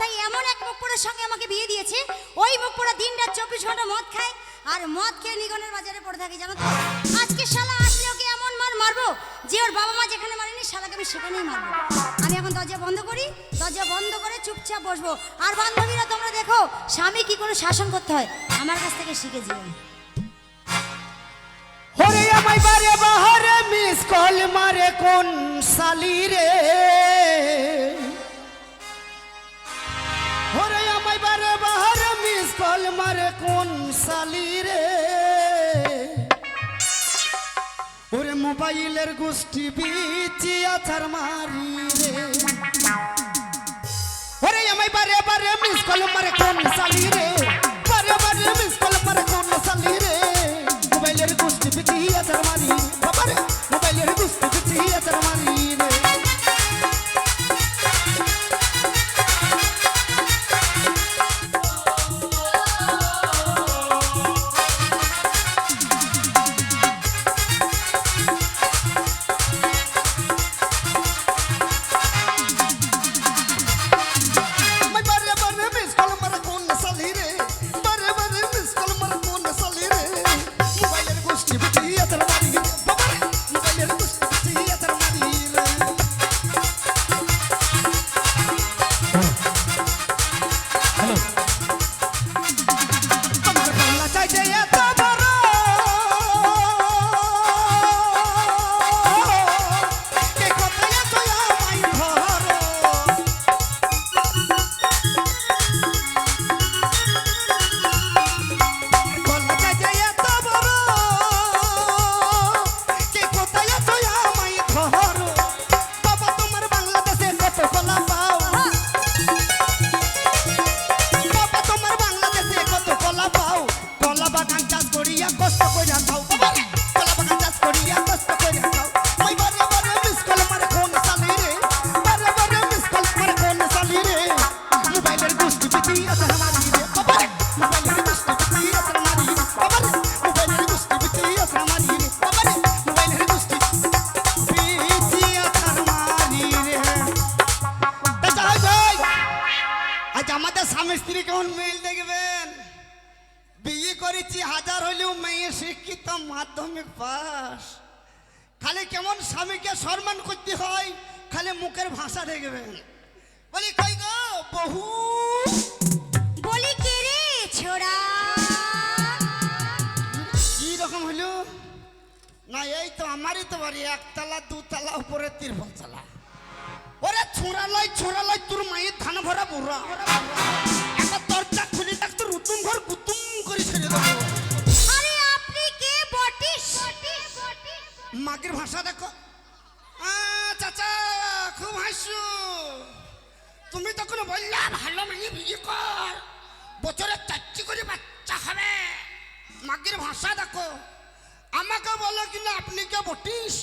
তাই এমন এক মুখ পোড়ার সঙ্গে আমাকে বিয়ে দিয়েছে। ওই মুখ পোড়া দিন রাত চব্বিশ ঘণ্টা মদ খায় আর মদ খেয়ে নিগনের বাজারে পড়ে থাকে, জানো আজকে শালা আসলে ওকে এমন মার মারবো যে ওর বাবা মা যেখানে মারেনি, শালাকে আমি সেখানেই মারবো। আমি এখন দরজা বন্ধ করি, দরজা বন্ধ করে চুপচাপ বসবো। আর বান্ধবীরা তোমরা দেখো, স্বামী কি করে শাসন করতে হয়? আমার কাছ থেকে শিখে যেও হরে আমায় বারে বাহারে মিস কল মারে কোন সালি রে? সালি রে ওরে মোবাইলের গোষ্ঠী বিচি আছার মারি রে ওরে আমায় বারে বারে মিস কল মারে কোন সালি রে বারে বারে মিস কল মারে কোন সালি রে মোবাইলের গোষ্ঠী বিচি আছার মারি বাবারে মিল দেখবেন। বিয়ে করেছি হাজার হলেও মেয়ে শিক্ষিত মাধ্যমিক পাস। খালি কেমন স্বামীকে সম্মান করতে হয় খালি মুখের ভাষা দেখবেন। বলি কই গো বহু? বলি কে রে ছোড়া? কি রকম হলো? না এই তো আমারই তো বাড়ি একতলা দুতলা উপরে তিরপল ওরে ছোড়ালাই ছোড়ালাই তোর মায়ের ধান ভরা বুড়া। একটা দরজা খুলে দেখ তোর উতুম ঘর গুতুম করে ছেড়ে দেবো। আরে আপনি কে? বটিস। মাগের ভাষা দেখো। চাচা খুব হাসু তুমি তখন বললা ভালো মেয়ে বিয়ে কর। বছরে চারটি করে বাচ্চা হবে। মাগের ভাষা দেখো। আমাকে বলো কিনা আপনি কে বটিস?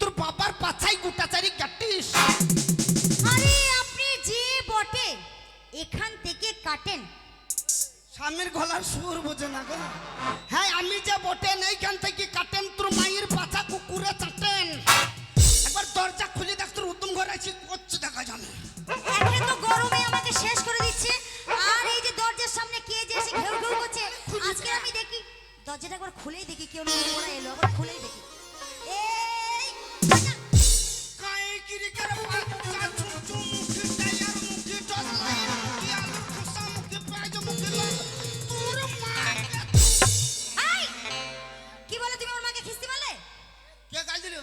তোর বাবার পাছাই গোটা চারি গাটিস এখান থেকে কাটেন। স্বামীর গলার সুর বোঝে না গো। হ্যাঁ আমি যে বটেন এইখান থেকে কাটেন তোর মায়ের পাছা কুকুরে চাটেন। একবার দরজা খুলে দেখ তোর উত্তম ঘরে আছি করছে দেখা জানে একে তো গরমে আমাকে শেষ করে দিচ্ছে। আর এই যে দরজার সামনে কে যে এসে ঘেউ ঘেউ করছে আজকে আমি দেখি দরজাটা একবার খুলেই দেখি কেউ ওরা এলো একবার খুলেই দেখি। এই কাই কিরি করে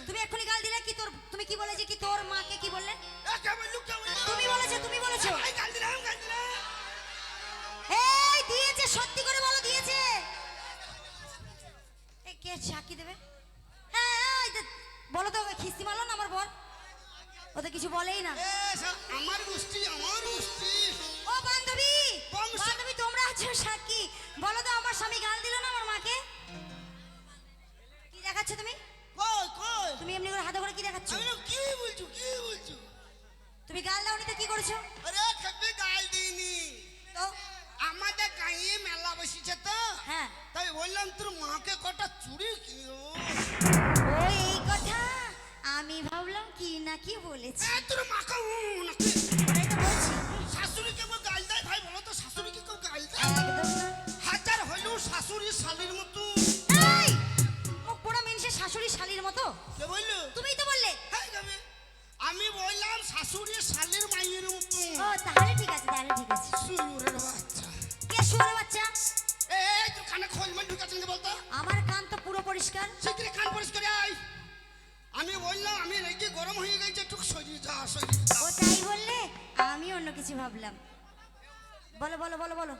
তুমি এক্ষুনি গাল দিলে কি তোর তুমি কি বলে যে কি তোর মাকে কি বললে? তুমি বলেছ তুমি বলেছ। এই দিয়েছে সত্যি করে বলো দিয়েছে। কে সাক্ষী দেবে? হ্যাঁ বলো তো খিস্তি মারলো না আমার বর? ও তো কিছু বলেই না। আমার গোষ্ঠী আমার গোষ্ঠী। ও বান্ধবী বান্ধবী তোমরা আছো সাক্ষী। বলো তো আমার স্বামী গাল দিল না আমার মাকে? কি দেখাচ্ছ তুমি? তুমি এমনি করে হাতে করে কি দেখাচ্ছ? আমি কি বলছো কি বলছো? তুমি গাল দাওনি তো কি করেছ? আরে খাবি গাল দিইনি। তো? আমাদের গায়ে মেলা বসেছে তো। হ্যাঁ। তাই বললাম তোর মাকে কটা চুরি কি ওই এই কথা আমি ভাবলাম কি না কি বলেছি। তোর মাকে নাকি শাশুড়িকে কেউ গাল দেয়? ভাই বলো তো শাশুড়িকে কেউ গাল দেয়? হাজার হইলেও শাশুড়ি শালির মতো শাশুড়ি শালির মতো? কে বলল? তুমিই তো বললে। হ্যাঁ আমি বললাম শাশুড়ি শালির মাইয়ের মতো। ও তাহলে ঠিক আছে তাহলে ঠিক আছে। সুরের বাচ্চা। কে শুয়োরের বাচ্চা? এই তোর কানে খোল মান ঢুকাচ্ছেন কি বলতো? আমার কান তো পুরো পরিষ্কার। শিগগিরি কান পরিষ্কার আয় আমি বললাম আমি রেগে গরম হয়ে গেছে একটু সরিয়ে যা সরিয়ে যা। ও তাই বললে? আমি অন্য কিছু ভাবলাম। বলো বলো বলো বলো।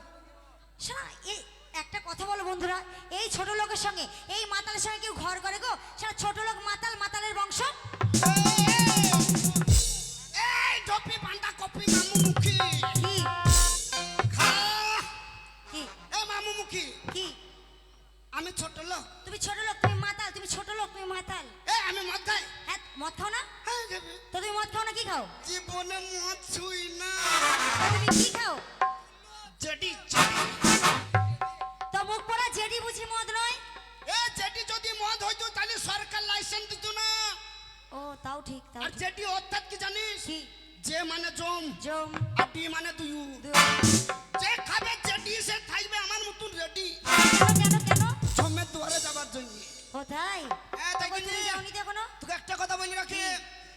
শোনা এই একটা কথা বলো বন্ধুরা এই ছোট লোকের সঙ্গে এই মাতালের সঙ্গে কেউ ঘর করে গো সেটা ছোট লোক মাতাল মাতালের বংশ এই ডপি পান্ডা কপি মামু মুখী তাও ঠিক তাও আর। জেডি অর্থাৎ কি জানিস? যে মানে জম। জম। আর ডি মানে দু- যে খাবে জেডি সে থাকবে আমার মতন রেডি। কেন কেন জমের দুয়ারে যাবার জন্য। কোথায় হ্যাঁ, তাই। তুমি যাওনি এখনও? তোকে একটা কথা বলি রাখি।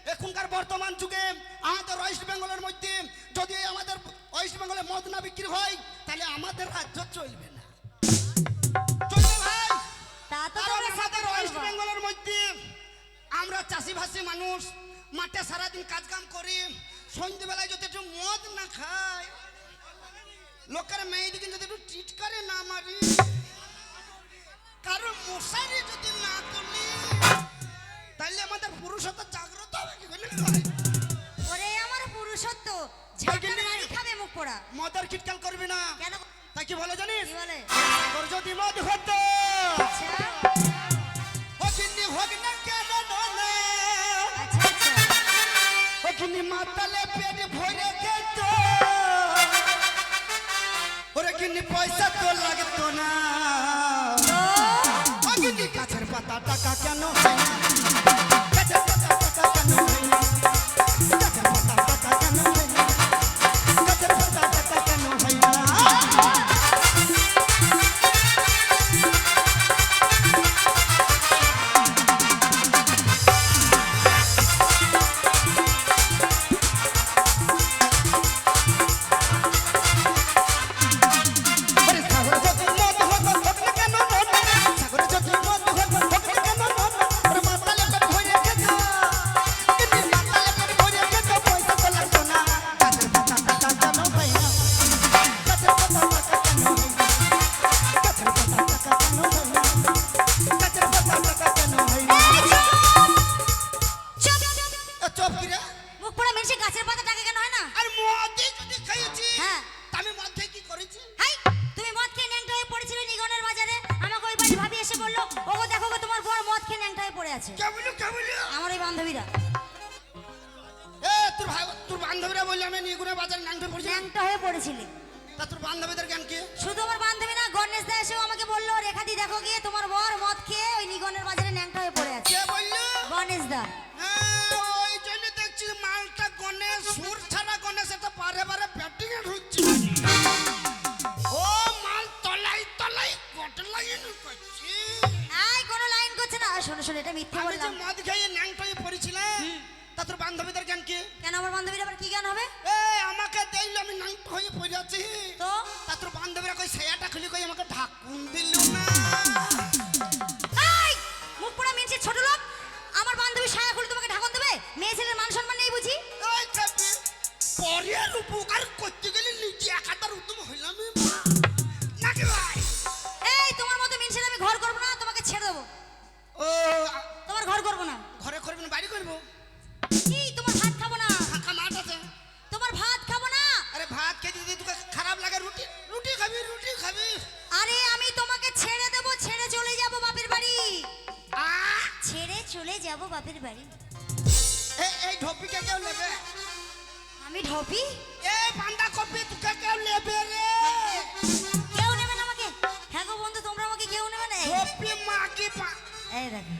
এখনকার বর্তমান যুগে আমাদের ওয়েস্ট বেঙ্গলের মধ্যে যদি আমাদের ওয়েস্ট বেঙ্গলে মদ না বিক্রি হয় তাহলে আমাদের রাজ্য চলবে না। চলবে ভাই। আমাদের ওয়েস্ট। বেঙ্গলের মধ্যে আমরা চাষিভাষী মানুষ মাঠে সারাদিন কাজ কাম করি সন্ধ্যেবেলায় যদি একটু মদ না খাই লোকের মেয়েদিকে যদি একটু ট্রিট করে না মারি কারণ মশারি যদি না তুলি তাহলে আমাদের পুরুষত্ব জাগ্রত হবে কি? ওরে আমার পুরুষত্ব জন্যে- বাড়ি খাবে মুখ পোড়া। মদের খিটকাল করবি না। কেন? তাই কি বলে জানিস? কি বলে? তোর যদি মদ হতো মাতালে পেট ভরে খেত ওরে কিনি পয়সা তো লাগতো না। গাছের পাতা টাকা কেন হয়? না? বলল ওগো দেখো গো তোমার বর মদ খেয়ে ন্যাংটায় পড়ে আছে। কে বলল, কে বলল? আমার ওই বান্ধবীরা। এ, তোর ভাই তোর বান্ধবীরা বলল আমি নিগুনে বাজারে ন্যাংটায় পড়েছি ন্যাংটা হয়ে পড়েছিলি। তা তোর বান্ধবীদের জ্ঞান কি? শুধু আমার বান্ধবী না গণেশ দা এসেও আমাকে বলল রেখা দি দেখো গিয়ে তোমার বর মদ খেয়ে ওই নিগনের বাজারে ন্যাংটা হয়ে পড়ে আছে। কে বলল? গণেশ দা। শোনো শোনো এটা মিথ্যে আমি যে বললাম। মদ খেয়ে ন্যাংটাই পড়েছিলাম তা তোর বান্ধবীদের জ্ঞান কি? কেন আমার বান্ধবীর আবার কি জ্ঞান হবে? এ আমাকে দেখল আমি ন্যাংটা হয়ে পড়ে আছি তো? তা তোর বান্ধবীরা কই সেয়াটা খুলি কই আমাকে ঢাকুন দিল না। এই মুখ পোড়া মিনছে ছোট লোক। আমার বান্ধবী সায়া খুলে তোমাকে ঢাকন দেবে? মেয়ে ছেলের মান সম্মান নেই বুঝি? ওই চাপি পরের উপকার চলে যাব বাপের বাড়ি। এই ঢপিকে কেউ নেবে? আমি ঢপি? এ বান্দা কপি তোকে কেউ নেবে রে? কেউ নেবে না আমাকে? হ্যাঁ গো বন্ধু তোমরা আমাকে কেউ নেবে না? ঢপি মা কি পা এই দেখো।